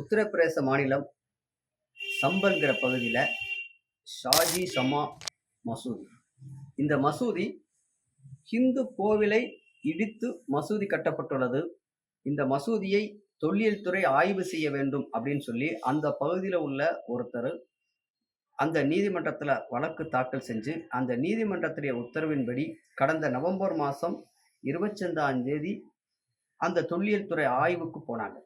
உத்தரப்பிரதேச மாநிலம் சம்பல்கிற பகுதியில் ஷாஜி ஷமா மசூதி. இந்த மசூதி ஹிந்து கோவிலை இடித்து மசூதி கட்டப்பட்டுள்ளது. இந்த மசூதியை தொல்லியல் துறை ஆய்வு செய்ய வேண்டும் அப்படின்னு சொல்லி அந்த பகுதியில் உள்ள ஒருத்தர் அந்த நீதிமன்றத்தில் வழக்கு தாக்கல் செஞ்சு அந்த நீதிமன்றத்துடைய உத்தரவின்படி கடந்த நவம்பர் மாதம் இருபத்தஞ்சாம் தேதி அந்த தொல்லியல் துறை ஆய்வுக்கு போனாங்க.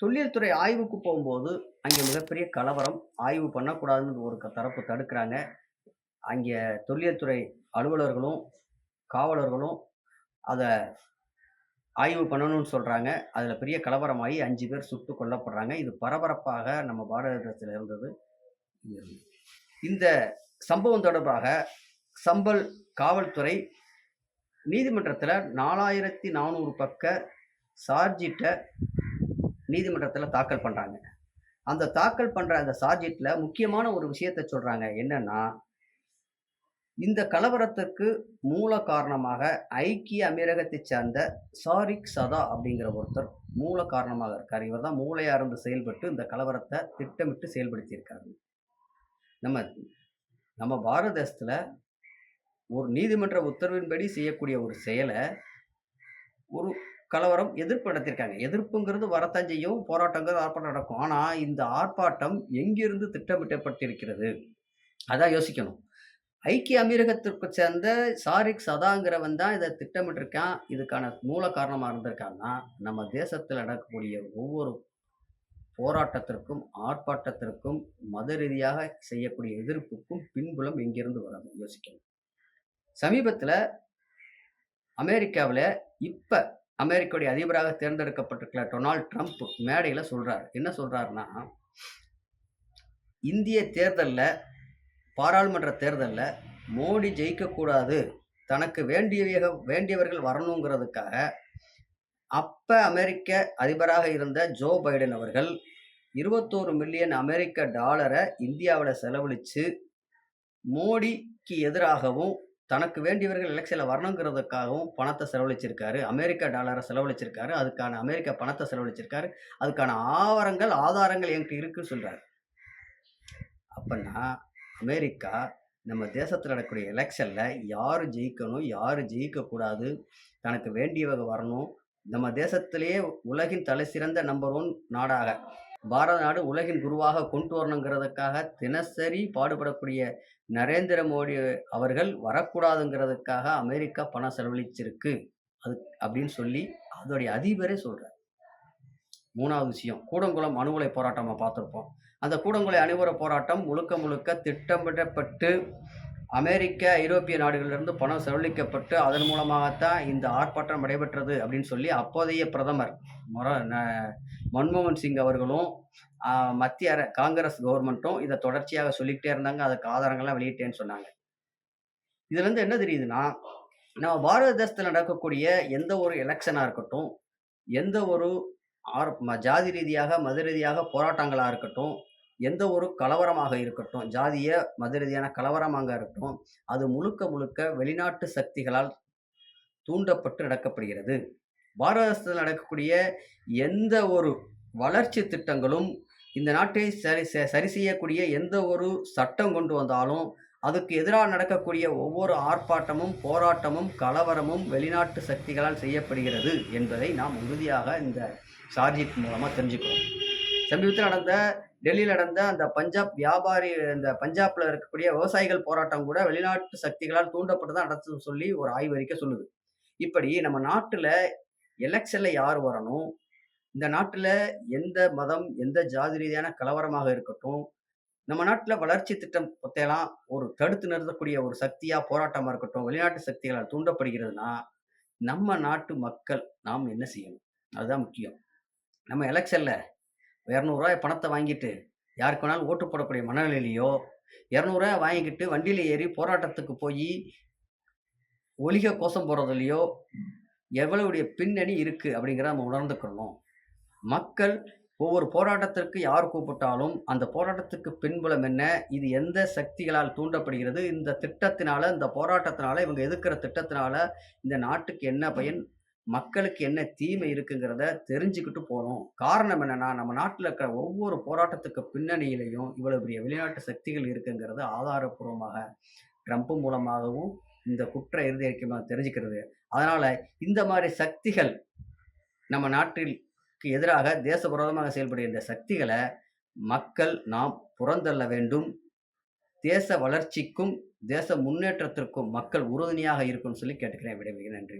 தொழில்துறை ஆய்வுக்கு போகும்போது அங்கே மிகப்பெரிய கலவரம் ஆய்வு பண்ணக்கூடாதுன்னு ஒரு தரப்பு தடுக்கிறாங்க. அங்கே தொழில்துறை அலுவலர்களும் காவலர்களும் அதை ஆய்வு பண்ணணும்னு சொல்கிறாங்க அதில் பெரிய கலவரமாகி அஞ்சு பேர் சுட்டு கொல்லப்படுறாங்க. இது பரபரப்பாக நம்ம பாரதத்தில் இருந்தது. இந்த சம்பவம் தொடர்பாக சம்பல் காவல்துறை நீதிமன்றத்தில் நாலாயிரத்தி நானூறு பக்க சார்ஜிட்ட நீதிமன்றத்தில் தாக்கல் பண்ணுறாங்க அந்த தாக்கல் பண்ணுற அந்த சார்ஜிட்டில் முக்கியமான ஒரு விஷயத்தை சொல்கிறாங்க என்னென்னா இந்த கலவரத்துக்கு மூல காரணமாக ஐக்கிய அமீரகத்தைச் சேர்ந்த சாரிக் சதா அப்படிங்கிற ஒருத்தர் மூல காரணமாக இருக்கார். இவர் தான் மூளையாக இருந்து செயல்பட்டு இந்த கலவரத்தை திட்டமிட்டு செயல்படுத்தியிருக்காரு. நம்ம நம்ம பாரத தேசத்தில் ஒரு நீதிமன்ற உத்தரவின்படி செய்யக்கூடிய ஒரு செயலை ஒரு கலவரம் எதிர்ப்பு நடத்தியிருக்காங்க. எதிர்ப்புங்கிறது வரத்தான் செய்யும் போராட்டங்கிறது ஆர்ப்பாட்டம் நடக்கும். ஆனால் இந்த ஆர்ப்பாட்டம் எங்கிருந்து திட்டமிட்டப்பட்டிருக்கிறது? அதான் யோசிக்கணும். ஐக்கிய அமீரகத்திற்கு சேர்ந்த சாரிக் சதாங்கிறவன் தான் இதை திட்டமிட்டிருக்கான். இதுக்கான மூல காரணமாக இருந்திருக்கான்னா நம்ம தேசத்தில் நடக்கக்கூடிய ஒவ்வொரு போராட்டத்திற்கும் ஆர்ப்பாட்டத்திற்கும் மத ரீதியாக செய்யக்கூடிய எதிர்ப்புக்கும் பின்புலம் எங்கிருந்து வராது? யோசிக்கணும். சமீபத்தில் அமெரிக்காவில் இப்போ அமெரிக்காவுடைய அதிபராக தேர்ந்தெடுக்கப்பட்டிருக்கிற டொனால்ட் ட்ரம்ப் மேடையில் சொல்கிறார் என்ன சொல்கிறாருன்னா இந்திய தேர்தலில் பாராளுமன்ற தேர்தலில் மோடி ஜெயிக்கக்கூடாது. தனக்கு வேண்டிய வேண்டியவர்கள் வரணுங்கிறதுக்காக அப்போ அமெரிக்க அதிபராக இருந்த ஜோ பைடன் அவர்கள் இருபத்தோரு மில்லியன் அமெரிக்க டாலரை இந்தியாவில் செலவழித்து மோடிக்கு எதிராகவும் தனக்கு வேண்டியவர்கள் எலெக்ஷனில் வரணுங்கிறதுக்காகவும் பணத்தை செலவழிச்சிருக்காரு. அமெரிக்க டாலரை செலவழிச்சிருக்காரு. அதுக்கான அமெரிக்க பணத்தை செலவழிச்சிருக்காரு. அதுக்கான ஆவரங்கள் ஆதாரங்கள் என்கிட்ட இருக்குன்னு சொல்கிறாரு அப்படின்னா அமெரிக்கா நம்ம தேசத்தில் நடக்கக்கூடிய எலெக்ஷனில் யார் ஜெயிக்கணும் யார் ஜெயிக்கக்கூடாது தனக்கு வேண்டியவங்க வரணும். நம்ம தேசத்திலேயே உலகின் தலை சிறந்த நம்பர் ஒன் நாடாக. பாரத நாடு உலகின் குருவாக கொண்டு வரணுங்கிறதுக்காக தினசரி பாடுபடக்கூடிய நரேந்திர மோடி அவர்கள் வரக்கூடாதுங்கிறதுக்காக அமெரிக்கா பணம் செலவழிச்சிருக்கு. அது அப்படின்னு சொல்லி அதோடைய அதிபரே சொல்கிறார் மூணாவது விஷயம் கூடங்குளம் அணுகுலை போராட்டமாக பார்த்துருப்போம். அந்த கூடங்குளை அணுகுற போராட்டம் முழுக்க முழுக்க திட்டமிடப்பட்டு அமெரிக்க ஐரோப்பிய நாடுகளிலிருந்து பணம் செலவழிக்கப்பட்டு அதன் மூலமாகத்தான் இந்த ஆர்ப்பாட்டம் நடைபெற்றது அப்படின்னு சொல்லி அப்போதைய பிரதமர் மொர மன்மோகன் சிங் அவர்களும் மத்திய அர காங்கிரஸ் கவர்மெண்ட்டும் இதை தொடர்ச்சியாக சொல்லிக்கிட்டே இருந்தாங்க. அதுக்கு ஆதாரங்கள்லாம் வெளியிட்டேன்னு சொன்னாங்க. இதுலேருந்து என்ன தெரியுதுன்னா நம்ம பாரத தேசத்தில் நடக்கக்கூடிய எந்த ஒரு எலெக்ஷனாக இருக்கட்டும் எந்த ஒரு ஆர் ம- ஜாதி ரீதியாக மத ரீதியாக போராட்டங்களாக இருக்கட்டும் எந்த ஒரு கலவரமாக இருக்கட்டும் ஜாதிய மத ரீதியான கலவரமாக இருக்கட்டும் அது முழுக்க முழுக்க வெளிநாட்டு சக்திகளால் தூண்டப்பட்டு நடக்கப்படுகிறது. பாரதத்தில் நடக்கக்கூடிய எந்த ஒரு வளர்ச்சி திட்டங்களும் இந்த நாட்டை சரி செ- சரி செய்யக்கூடிய எந்த ஒரு சட்டம் கொண்டு வந்தாலும் அதுக்கு எதிராக நடக்கக்கூடிய ஒவ்வொரு ஆர்ப்பாட்டமும் போராட்டமும் கலவரமும் வெளிநாட்டு சக்திகளால் செய்யப்படுகிறது என்பதை நாம் உறுதியாக இந்த சார்ஜிட் மூலமாக தெரிஞ்சுக்கிறோம். சமீபத்தில் நடந்த டெல்லியில் நடந்த அந்த பஞ்சாப் வியாபாரி இந்த பஞ்சாப்ல இருக்கக்கூடிய விவசாயிகள் போராட்டம் கூட வெளிநாட்டு சக்திகளால் தூண்டப்பட்டதான் நடத்துன்னு சொல்லி ஒரு ஆய்வறிக்கை சொல்லுது. இப்படி நம்ம நாட்டில் எலெக்ஷன்ல யார் வரணும்? இந்த நாட்டில் எந்த மதம் எந்த ஜாதி ரீதியான கலவரமாக இருக்கட்டும்? நம்ம நாட்டில் வளர்ச்சி திட்டம் பற்றியெல்லாம் ஒரு தடுத்து நிறுத்தக்கூடிய ஒரு சக்தியாக போராட்டமாக இருக்கட்டும் வெளிநாட்டு சக்திகளால் தூண்டப்படுகிறதுனா நம்ம நாட்டு மக்கள் நாம் என்ன செய்யணும்? அதுதான் முக்கியம். நம்ம எலெக்ஷனில் இரநூறுவா பணத்தை வாங்கிட்டு யாருக்கு வேணாலும் ஓட்டு போடக்கூடிய மனநிலையிலையோ இரநூறுவா வாங்கிக்கிட்டு வண்டியில் ஏறி போராட்டத்துக்கு போய் ஒலிக கோஷம் போடுறதுலையோ எவ்வளவுடைய பின்னணி இருக்குது அப்படிங்கிறத நம்ம உணர்ந்துக்கணும். மக்கள் ஒவ்வொரு போராட்டத்திற்கு யார் கூப்பிட்டாலும் அந்த போராட்டத்துக்கு பின்புலம் என்ன இது எந்த சக்திகளால் தூண்டப்படுகிறது இந்த திட்டத்தினால இந்த போராட்டத்தினால இவங்க எதிர்க்கிற திட்டத்தினால இந்த நாட்டுக்கு என்ன பயன் மக்களுக்கு என்ன தீமை இருக்குங்கிறத தெரிஞ்சுக்கிட்டு போகணும் காரணம் என்னென்னா நம்ம நாட்டில் இருக்கிற ஒவ்வொரு போராட்டத்துக்கு பின்னணியிலையும் இவ்வளவு பெரிய வெளிநாட்டு சக்திகள் இருக்குங்கிறது ஆதாரப்பூர்வமாக ட்ரம்ப் மூலமாகவும் இந்த குற்ற இறுதி அறிக்கையாக தெரிஞ்சுக்கிறது. அதனால் இந்த மாதிரி சக்திகள் நம்ம நாட்டிற்கு எதிராக தேசவிரோதமாக செயல்படுகின்ற சக்திகளை மக்கள் நாம் புறந்தள்ள வேண்டும். தேச வளர்ச்சிக்கும் தேச முன்னேற்றத்திற்கும் மக்கள் உறுதுணையாக இருக்கும்னு சொல்லி கேட்டுக்கிறேன். விடைபெறுகிறேன். நன்றி.